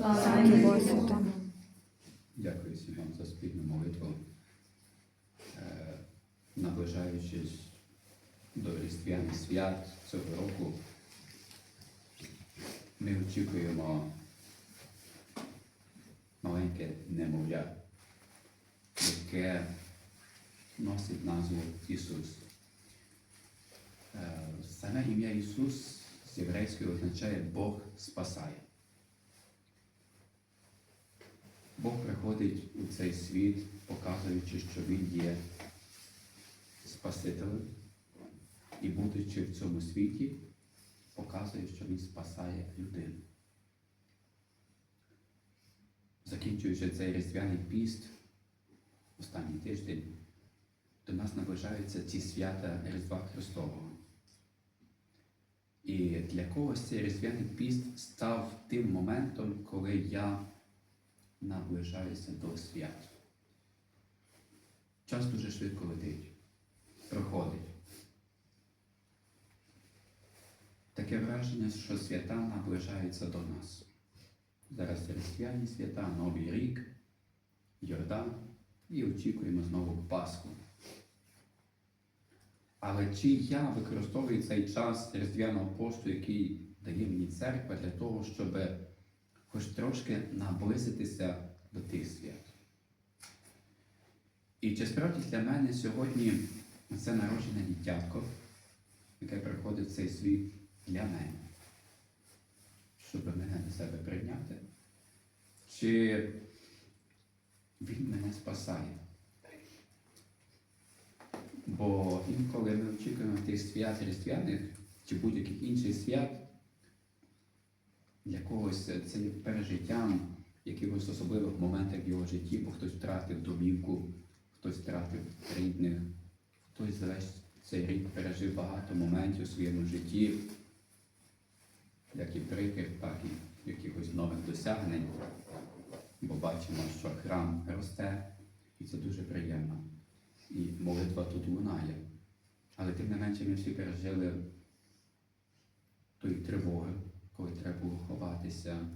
Слава Богу Святому. Дякую всім вам за спільну молитву. Е, Наближаючись до Різдвяних свят цього року, ми очікуємо маленьке немовля, яке носить назву Ісус. Е, Саме ім'я Ісус з єврейської означає Бог спасає. Бог приходить у цей світ, показуючи, що Він є Спасителем, і будучи в цьому світі, показує, що Він спасає людину. Закінчуючи цей різдвяний піст, останній тиждень, до нас наближаються ці свята Різдва Христового. І для когось цей різдвяний піст став тим моментом, коли я наближаюся до свят. Час дуже швидко летить, проходить. Таке враження, що свята наближаються до нас. Зараз різдвяні свята, Новий рік, Йордан і очікуємо знову Пасху. Але чи я використовую цей час різдвяного посту, який дає мені церква для того, щоб хоч трошки наблизитися до тих свят. І чи справді для мене сьогодні це народжене дитятко, яке приходить в цей світ для мене, щоб мене до себе прийняти? Чи він мене спасає? Бо інколи ми очікуємо тих свят різдвяних чи будь-яких інших свят, для когось це є пережиттям якихось особливих моментів в його житті, бо хтось втратив домівку, хтось втратив рідних, хтось за весь цей рік пережив багато моментів у своєму житті, як і прикрив, так і якихось нових досягнень. Бо бачимо, що храм росте, і це дуже приємно. І молитва тут лунає. Але тим не менше ми всі пережили треба ховатися.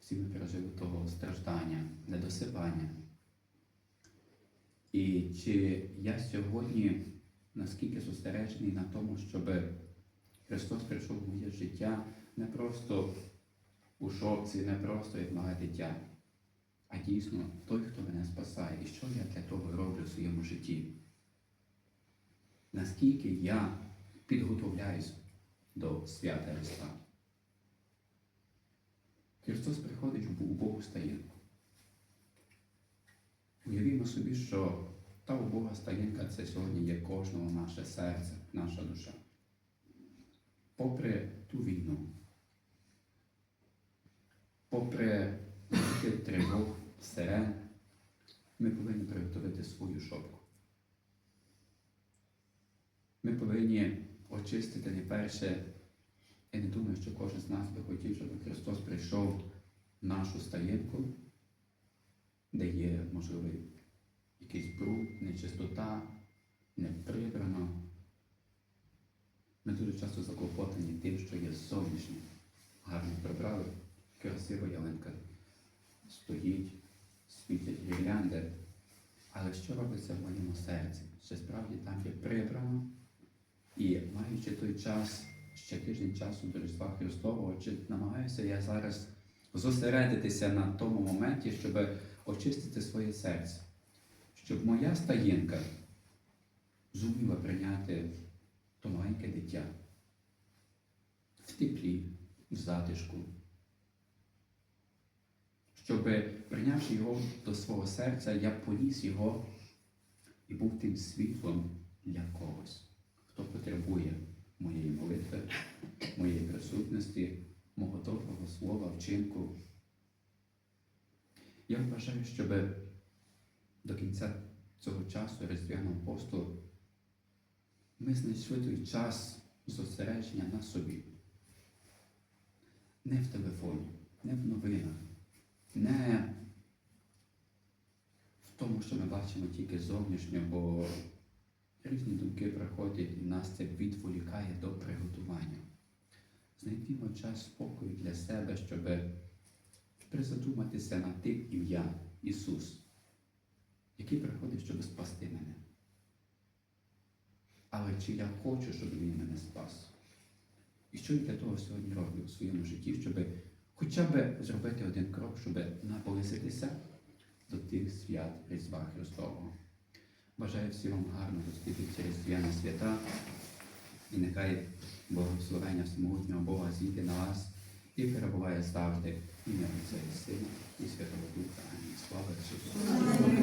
Всі ми пережили того страждання, недосипання. І чи я сьогодні наскільки зосереджений на тому, щоб Христос прийшов в моє життя не просто у шопці, не просто як мале дитя, а дійсно той, хто мене спасає, і що я для того роблю в своєму житті? Наскільки я підготовляюсь до свята Різдва? Христос приходить у Богу стаєнку. Уявімо собі, що та убога стаєнка це сьогодні є кожного наше серце, наша душа. Попри ту війну, попри тривог, сирен, ми повинні приготувати свою шопку. Ми повинні очистити найперше я не думаю, що кожен з нас би хотів, щоб Христос прийшов в нашу стаєнку, де є, можливо, якийсь бруд, нечистота, не прибрано. Ми дуже часто заклопотані тим, що є зовнішнє. Гарно прибрали, красива ялинка стоїть, світять гірлянди. Але що робиться в моєму серці? Чи справді там є прибрано? І маючи той час ще тиждень часу до Різдва Христового, чи намагаюся я зараз зосередитися на тому моменті, щоб очистити своє серце, щоб моя стаєнка зуміла прийняти то маленьке дитя в теплі, в затишку, щоб, прийнявши його до свого серця, я поніс його і був тим світлом для когось, хто потребує моєї молитви, моєї присутності, мого доброго слова, вчинку. Я вважаю, щоб до кінця цього часу Різдвяного посту ми знайшли той час зосередження на собі. Не в телефоні, не в новинах, не в тому, що ми бачимо тільки зовнішньо, бо різні думки приходять і нас це відволікає до приготування. Знайдімо час спокою для себе, щоб призадуматися над тим ім'я Ісус, який приходить, щоб спасти мене. Але чи я хочу, щоб Він мене спас? І що я для того сьогодні роблю у своєму житті, щоб хоча б зробити один крок, щоб наблизитися до тих свят Різдва Христового. Бажаю всім вам гарно зустріти ці різдвяні свята. І нехай благословення всемогутнього Бога зійде на вас і перебуває завжди ім'я Отця і Сина і Святого Духа. Амінь. Слава Ісусу!